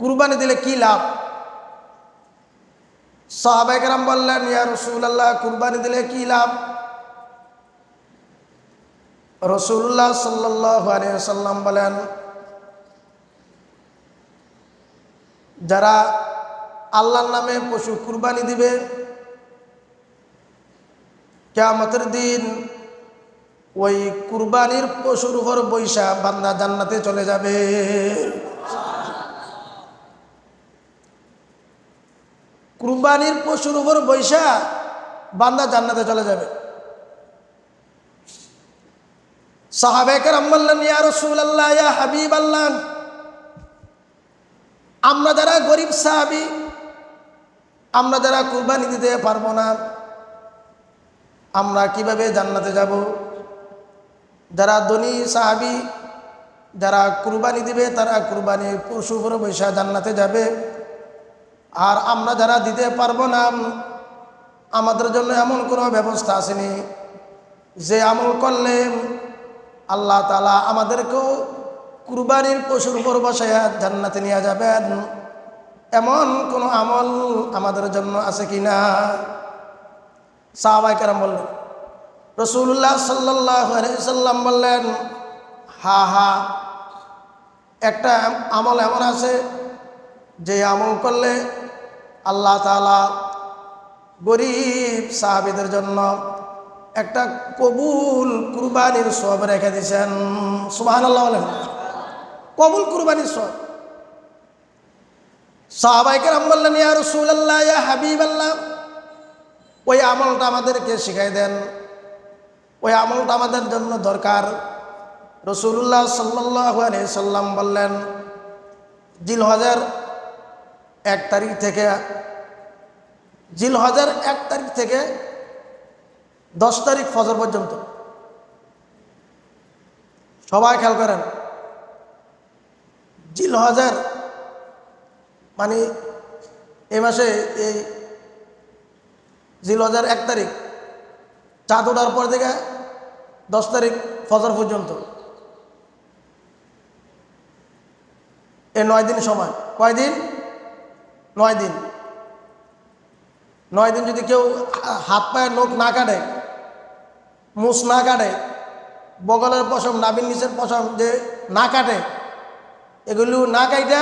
কুরবানি দিলে কি লাভ? সাহাবাইকেরাম বললেন, ইয়া রসুল্লাহ কুরবানি দিলে কি লাভ? রসুল্লাহ সাল্লাম বলেন, যারা আল্লাহর নামে পশু কুরবানি দিবে, কেয়ামতের দিন ওই কুরবানির পশুর উপর বৈশা বান্দা জান্নাতে চলে যাবে। কুরবানির পশুর উপর বৈশা বান্দা জান্নাতে চলে যাবে। ইয়া হাবিব আল্লাহ আমরা যারা গরিব সাহাবি, আমরা যারা কুরবানি দিতে পারব না, আমরা কীভাবে জান্নাতে যাব? যারা ধনী সাহাবি, যারা কুরবানি দিবে, তারা কুরবানি পশু উপরে বৈশা জান্নাতে যাবে। আর আমরা যারা দিতে পারব না, আমাদের জন্য এমন কোনো ব্যবস্থা আসেনি যে আমল করলে আল্লাহ তালা আমাদেরকেও কুরবানির পশুর উপর বসাইয়া জান্নাতে নিয়ে যাবেন। এমন কোনো আমল আমাদের জন্য আছে কি না? সাহবাইকারাম বললেন রসুল্লাহ সাল্লাহ সাল্লাম বললেন, হা হা, একটা আমল এমন আছে যে আমল করলে আল্লাহ তালা গরিব সাহাবিদের জন্য একটা কবুল কুরবানির সব রেখে দিয়েছেন। সুবাহান আল্লাহ কবুল কুরবানির সব সাহাবাইকে রাম বললেন, ইয়া রসুল আল্লাহ ইয়া হাবিব আল্লাহ ওই আমলটা আমাদেরকে শিখাই দেন। ওই আমলটা আমাদের জন্য দরকার। রসুল্লাহ সাল্লাহ সাল্লাম বললেন জিল হজার এক তারিখ থেকে জিল হজার এক তারিখ থেকে দশ তারিখ ফজর পর্যন্ত। সবাই খেয়াল করেন জিল হজার মানে এ মাসে এই জিল হজার এক তারিখ, চাঁদ ওঠার পর থেকে দশ তারিখ ফজর পর্যন্ত। এ নয় দিন সময়। কয় দিন? নয় দিন। নয় দিন যদি কেউ হাত পায়ে নখ না কাটে মুস না কাটে, বগলের পশম নাবিন নিচের পশম যে না কাটে, এগুলি না কাইটা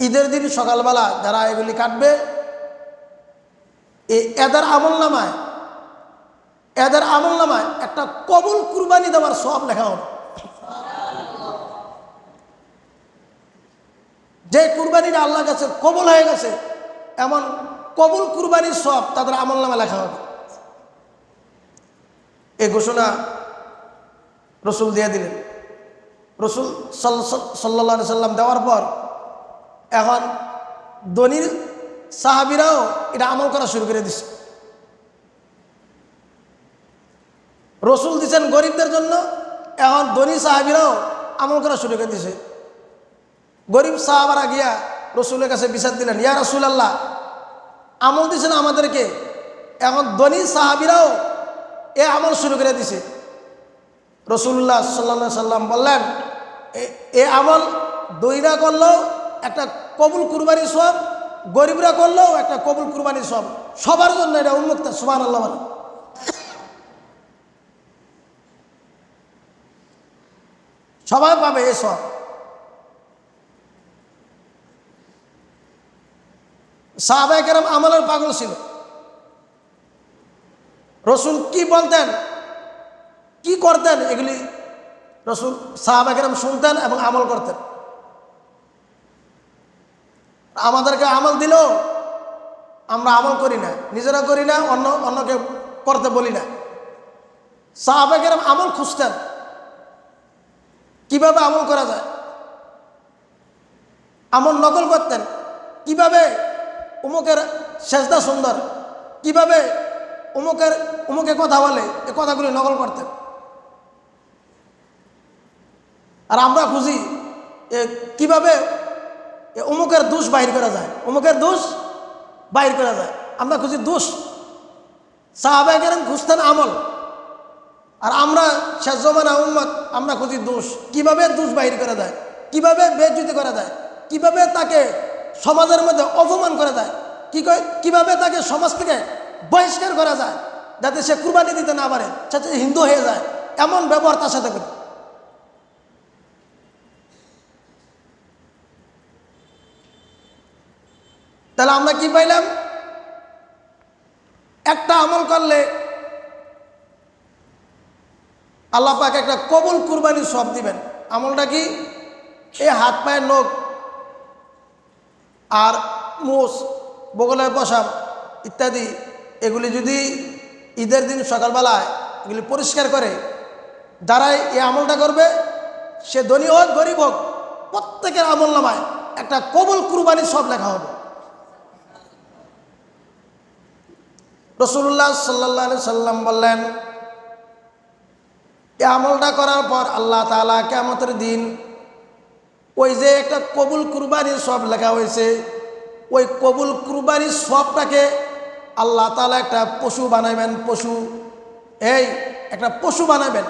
ঈদের দিন সকালবেলা যারা এগুলি কাটবে এদের আমল নামায়, এদের আমল নামায় একটা কবল কুরবানি দেওয়ার সব লেখা হবে। যে কুরবানিটা আল্লাহ কাছে কবুল হয়ে গেছে, এমন কবুল কুরবানির সব তাদের আমল নামে লেখা হবে। এই ঘোষণা রসুল দিয়ে দিলেন। রসুল সাল্লা সাল্লাম দেওয়ার পর এখন ধনির সাহাবিরাও এটা আমল করা শুরু করে দিছে। রসুল দিচ্ছেন গরিবদের জন্য, এখন ধনী সাহাবিরাও আমল করা শুরু করে দিছে। গরিব সাহাবারা গিয়া রসুলের কাছে বিচার দিলেন, ইয়া রসুল আল্লাহ আমল দিছেন আমাদেরকে? এখন ধনী সাহাবিরাও এ আমল শুরু করে দিছে। রসুল্লাহ সাল্লা সাল্লাম বললেন, এ আমল দইরা করলেও একটা কবুল কুরবানি সব গরিবরা করলেও একটা কবুল কুরবানি সব সবার জন্য এটা উন্মুক্ত সুবান আল্লাহ সবাই পাবে এ সব সাহাবাহিকেরাম আমলের পাগল ছিল। রসুল কি বলতেন? কি করতেন? এগুলি রসুল সাহাবাহিকেরাম শুনতেন এবং আমল করতেন। আমাদেরকে আমল দিল, আমরা আমল করি না। নিজেরা করি না, অন্য, অন্যকে করতে বলি না। সাহাবাহিকেরাম আমল খুঁজতেন। কীভাবে আমল করা যায়? আমল নকল করতেন। কীভাবে উমুকের শেষদা সুন্দর। কীভাবে উমুকের, উমুকে কথা বলে? এ কথাগুলি নকল করতেন। আর আমরা খুঁজি এ কীভাবে অমুকের দোষ বাহির করা যায়। অমুকের দোষ বাহির করা যায়। আমরা খুঁজি দোষ। সাহাবাহিকের খুঁজতেন আমল। আর আমরা শেষ জমানা উম্মত, আমরা খুঁজি দোষ। কীভাবে দোষ বাহির করা যায়? কীভাবে বেজ্জুতি করা যায়? কীভাবে তাকে সমাজের মধ্যে অপমান করা যায় কি কয়? কীভাবে তাকে সমাজ থেকে বহিষ্কার করা যায়, যাতে সে কুরবানি দিতে না পারে, যাতে হিন্দু হয়ে যায়, এমন ব্যবহার তার সাথে করি। তাহলে আমরা কি পাইলাম? একটা আমল করলে আল্লাহ পাক একটা কবুল কুরবানির সব দিবেন। আমলটা কি? এই হাত, পায়ের নখ আর মোষ, বগলের পশাব ইত্যাদি, এগুলি যদি ঈদের দিন সকালবেলায় এগুলি পরিষ্কার করে, যারাই এই আমলটা করবে, সে ধনী হোক, গরিব হোক, প্রত্যেকের আমল নামায় একটা কবুল কুরবানির সব লেখা হবে। রসুল্লাহ সাল্লাহ সাল্লাম বললেন এ আমলটা করার পর আল্লাহ তালা কেমতের দিন ওই যে একটা কবুল কুরবানির সব লেখা হয়েছে, ওই কবুল কুরবানির সবটাকে আল্লাহ তালা একটা পশু বানাবেন পশু, এই একটা পশু বানাবেন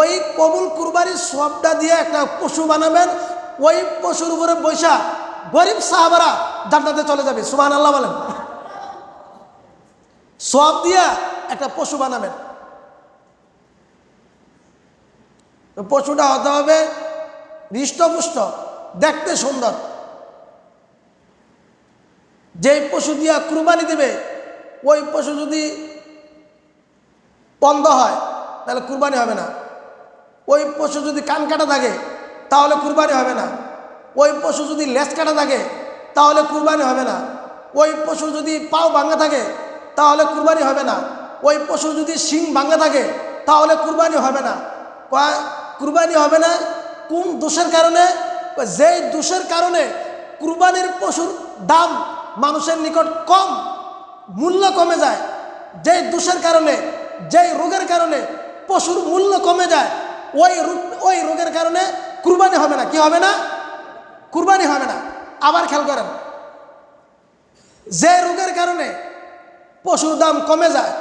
ওই কবুল কুরবানির সবটা দিয়ে একটা পশু বানাবেন ওই পশুর উপরে বৈশা গরিব সাহাবারা জান্নাতে চলে যাবে সুবাহ আল্লাহ বলেন। সব দিয়া একটা পশু বানাবেন। পশুটা হতে হবে হৃষ্টপুষ্ট, দেখতে সুন্দর। যেই পশু দিয়া কুরবানি দেবে, ওই পশু যদি বন্ধ হয়, তাহলে কুরবানি হবে না। ওই পশু যদি কান কাটা থাকে, তাহলে কুরবানি হবে না। ওই পশু যদি লেজ কাটা থাকে, তাহলে কুরবানি হবে না। ওই পশু যদি পাও ভাঙা থাকে, তাহলে কুরবানি হবে না। ওই পশু যদি শিং ভাঙা থাকে, তাহলে কুরবানি হবে না। কুরবানি হবে না কোন দোষের কারণে? যেই দোষের কারণে কুরবানির পশুর দাম মানুষের নিকট কম, মূল্য কমে যায়, যেই দোষের কারণে, যেই রোগের কারণে পশুর মূল্য কমে যায়, ওই ওই রোগের কারণে কুরবানি হবে না। কি হবে না? কুরবানি হবে না। আবার খেয়াল করেন যে রোগের কারণে পশুর দাম কমে যায়,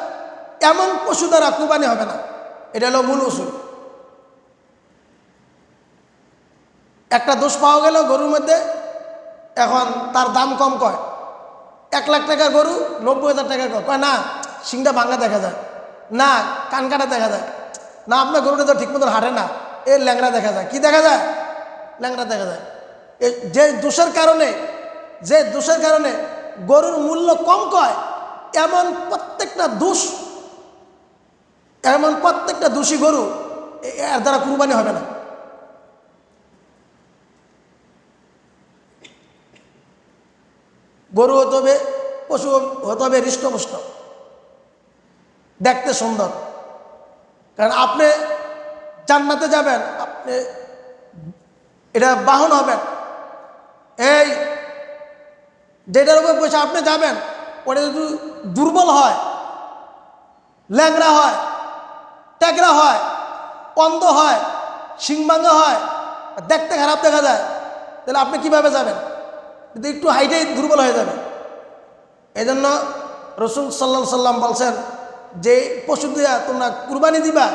এমন পশু দ্বারা কুরবানি হবে না। এটা হলো মূল উসুল। একটা দোষ পাওয়া গেল গরুর মধ্যে, এখন তার দাম কম কয়। এক লাখ টাকার গরু, নব্বই হাজার টাকা কয় কয়, না, শিংটা ভাঙা দেখা যায়। না, কান কাটা দেখা যায়। না, আপনার গরুটা তো ঠিক মতন হাঁটে না। এর ল্যাংড়া দেখা যায়। কি দেখা যায়? ল্যাংড়া দেখা যায়। যে দোষের কারণে, যে দোষের কারণে গরুর মূল্য কম কয়, এমন প্রত্যেকটা দোষ, এমন প্রত্যেকটা দোষী গরু এ- এর দ্বারা কুরবানি হবে না। গরু হতে হবে, পশু হতে হবে, হৃষ্টপুষ্ট। দেখতে সুন্দর। কারণ আপনি জান্নাতে যাবেন, আপনি এটা বাহন হবেন। এই যেটার উপর বসে আপনি যাবেন, ওটা যদি দুর্বল হয় ল্যাংরা হয় ট্যাগরা হয়, অন্ধ হয় সিংবাঙ্গা হয়, দেখতে খারাপ দেখা যায়, তাহলে আপনি কীভাবে যাবেন? কিন্তু একটু হাইটেই দুর্বল হয়ে যাবে। এই জন্য রসুল সাল্লা সাল্লাম বলছেন যে পশু দিয়া তোমরা কুরবানি দিবা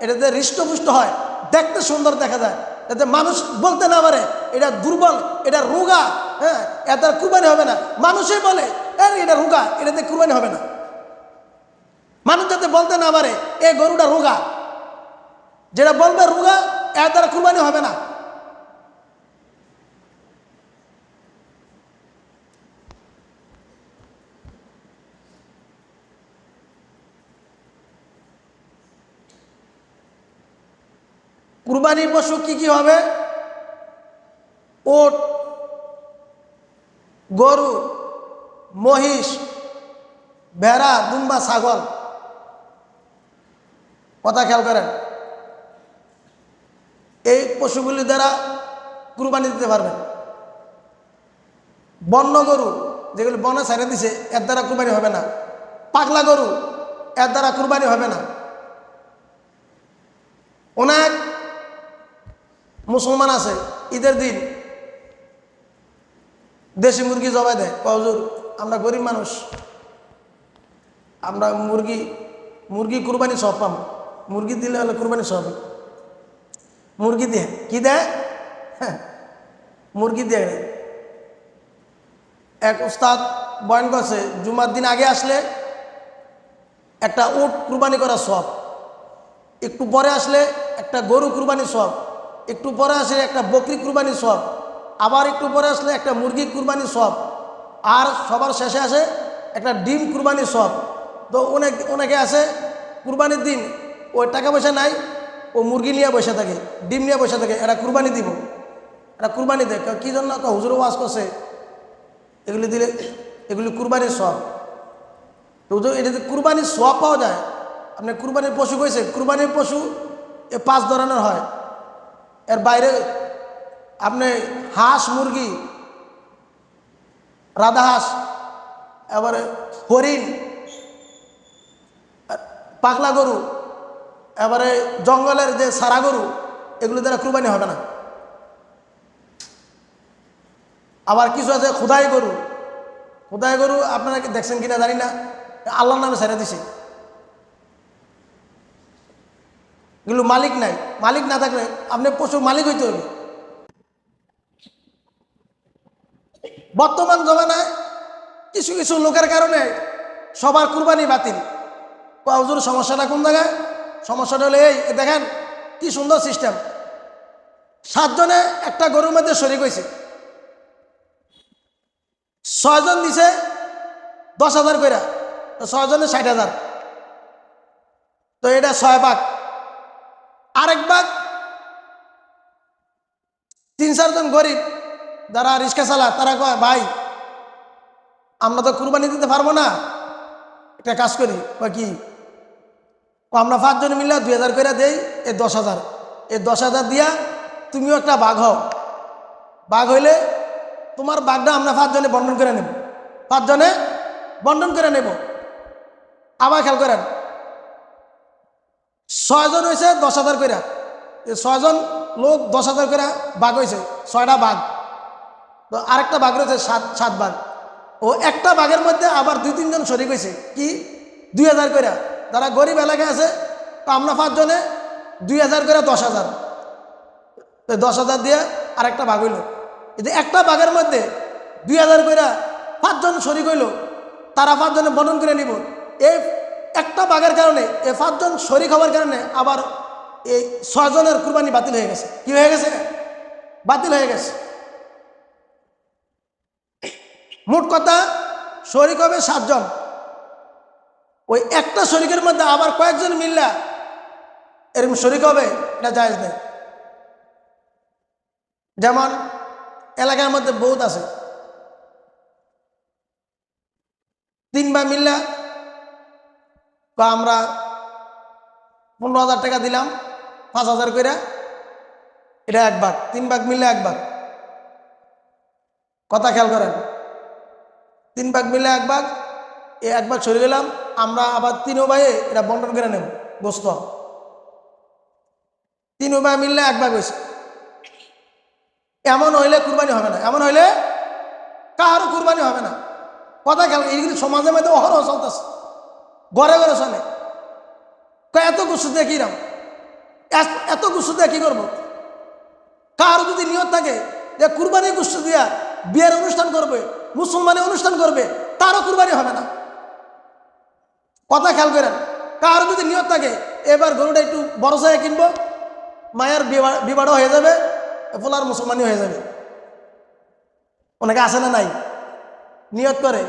এটাতে হৃষ্টপুষ্ট হয় দেখতে সুন্দর দেখা যায়। যাতে মানুষ বলতে না পারে এটা দুর্বল এটা রোগা হ্যাঁ এত কুরবানি হবে না। মানুষই বলে "আরে, এটা রোগা এটাতে কুরবানি হবে না। মানুষ যাতে বলতে না পারে এ গরুটা রোগা। যেটা বলবে রোগা এর দ্বারা কুরবানি হবে না। কুরবানির পশু কি কি হবে? ওট, গরু, মহিষ, ভেড়া, দুম্বা, ছাগল। কথা খেয়াল করেন। এই পশুগুলি দ্বারা কুরবানি দিতে পারবেন। বন্য গরু, যেগুলি বনে ছেড়ে দিছে, এর দ্বারা কুরবানি হবে না। পাগলা গরু, এর দ্বারা কুরবানি হবে না। অনেক মুসলমান আছে ঈদের দিন দেশি মুরগি জবাই দেয় কজুর আমরা গরিব মানুষ আমরা মুরগি মুরগি কুরবানি সব পাম মুরগি দিলে হলে কুরবানি সব। মুরগি দিয়ে কি দেয়? হ্যাঁ, মুরগি দিয়ে। এক উস্তাদ বয়ান করছে জুমার দিন আগে আসলে একটা উট কুরবানি করা সব একটু পরে আসলে একটা গরু কুরবানি সব। একটু পরে আসলে একটা বকরি কুরবানি সব আবার একটু পরে আসলে একটা মুরগি কুরবানি সব আর সবার শেষে আসে একটা ডিম কুরবানি সব। তো অনেক অনেকে আছে কুরবানির দিন ওই টাকা পয়সা নাই ও মুরগি নিয়ে বসে থাকে ডিম নিয়ে বসে থাকে এরা কুরবানি দিব। এরা কুরবানি দেয়। কি জন্য কয়, হুজুরও ওয়াজ করছে? এগুলি দিলে এগুলি কুরবানির সব। হুজুর এটাতে কুরবানির সব পাওয়া যায় আপনি কুরবানির পশু কইছে কুরবানির পশু এ পাঁচ ধরনের হয়। এর বাইরে আপনি হাঁস, মুরগি রাধা হাঁস এবারে হরিণ, পাগলা গরু, এবারে জঙ্গলের যে সারা গরু, এগুলো দ্বারা কুরবানি হবে না। আবার কিছু আছে খুদাই গরু। খুদাই গরু আপনারা দেখছেন কিনা জানি না। আল্লাহর নামে ছেড়ে দিছে। এগুলো মালিক নাই। মালিক না থাকলে আপনি পশুর মালিক হইতে হবে বর্তমান জমানায় কিছু কিছু লোকের কারণে সবার কুরবানি বাতিল। হুজুর, সমস্যাটা কোন জায়গায়? সমস্যাটা হলো এই দেখেন কি সুন্দর সিস্টেম। সাতজনে একটা গরুর মধ্যে শরিক হয়েছে ছয়জন দিছে দশ হাজার করে ছয়জনে ষাট হাজার। তো এটা ছয় ভাগ। আরেক ভাগ তিন, চারজন গরিব, যারা রিক্সা চালা তারা কয়, ভাই, আমরা তো কুরবানি দিতে পারব না। একটা কাজ করি বা কি আমরা পাঁচজন মিলে দুই হাজার করে দেই, এ দশ হাজার। এই দশ হাজার দিয়া তুমিও একটা বাঘ হও। বাঘ হইলে তোমার বাঘটা আমরা পাঁচজনে বন্টন করে নেব। পাঁচজনে বন্টন করে নেব। আবার খেয়াল করেন ছয়জন হয়েছে দশ হাজার করে ছয়জন লোক দশ হাজার করে বাঘ হয়েছে ছয়টা বাঘ। তো আরেকটা বাঘ রয়েছে সাত সাত বাঘ। ও একটা বাঘের মধ্যে আবার দুই, তিনজন শরিক হয়েছে কি? দুই হাজার করে যারা গরিব এলাকায় আছে, তো আমরা পাঁচজনে দুই হাজার করে দশ হাজার তো দশ হাজার দিয়ে আরেকটা ভাগ হইল। যদি একটা বাঘের মধ্যে দুই হাজার করে পাঁচজন শরিক হইল, তারা পাঁচজনে বর্ণন করে নিব। এই একটা বাঘের কারণে, এ পাঁচজন শরিক হওয়ার কারণে আবার এই ছজনের কুরবানি বাতিল হয়ে গেছে। কি হয়ে গেছে? বাতিল হয়ে গেছে। মোট কথা, শরিক হবে সাতজন। ওই একটা শরিকের মধ্যে আবার কয়েকজন মিললা এরকম শরিক হবে, এটা জায়জ নেই। যেমন, এলাকার মধ্যে বহুত আছে। তিন ভাই মিল্লা তো আমরা পনেরো হাজার টাকা দিলাম, পাঁচ হাজার করে এটা এক ভাগ, তিন ভাগ মিললে এক ভাগ। কথা খেয়াল করেন, তিন ভাগ মিলে এক ভাগ এই এক ভাগ সরে গেলাম আমরা আবার তিন ভাইয়ে এটা বন্টন করে নেব, গোস্ত। তিন ভাই মিললে এক ভাগ হয়েছে। এমন হইলে কুরবানি হবে না, এমন হইলে কাহারও কুরবানি হবে না। কথা খেয়াল এইগুলি সমাজের মধ্যে অহরহ চলতেছে। ঘরে ঘরে চলে এত গুছু দিয়ে কিরাম এত- এত গুছু দিয়ে কি করব? কারও যদি নিয়ত থাকে যে কুরবানি গুছু দিয়া বিয়ের অনুষ্ঠান করবে, মুসলমানের অনুষ্ঠান করবে, তারও কুরবানি হবে না। কথা খেয়াল করেন, কারও যদি নিয়ত থাকে, এবার গরুটা একটু বড় সাইজে কিনবো, মায়ের বিবাহ হয়ে যাবে, ফোলার মুসলমানি হয়ে যাবে। অনেকে আসে না নাই? নিয়ত করে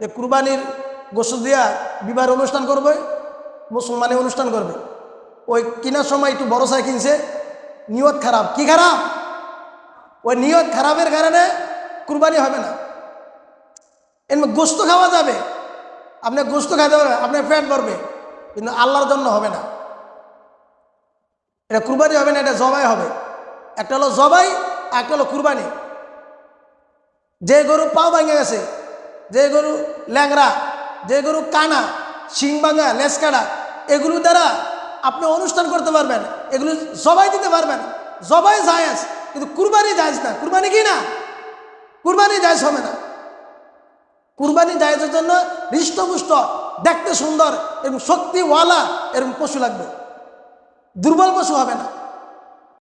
যে কুরবানির গোসু দিয়া বিবাহের অনুষ্ঠান করবে, মুসলমানি অনুষ্ঠান করবে। ওই কেনার সময় একটু বড় সাই কিনছে, নিয়ত খারাপ। কি খারাপ? ওই নিয়ত খারাপের কারণে কুরবানি হবে না। এমনি গোস্ত খাওয়া যাবে। আপনি গোস্ত খাইতে পারবেন, আপনার পেট ভরবে, কিন্তু আল্লাহর জন্য হবে না। এটা কুরবানি হবে না, এটা জবাই হবে। একটা হলো জবাই একটা হলো কুরবানি। যে গরু পাও ভাঙে গেছে, যে গরু ল্যাংরা যে গরু কানা, শিং ভাঙা, লেস কাটা এগুলো দ্বারা আপনি অনুষ্ঠান করতে পারবেন, এগুলো জবাই দিতে পারবেন। জবাই জায়েজ, কিন্তু কুরবানি জায়েজ না। কুরবানি কি না? কুরবানি জায়েজ হবে না। কুরবানি জায়েজের জন্য হৃষ্টপুষ্ট, দেখতে সুন্দর এবং শক্তিওয়ালা এরকম পশু লাগবে। দুর্বল পশু হবে না।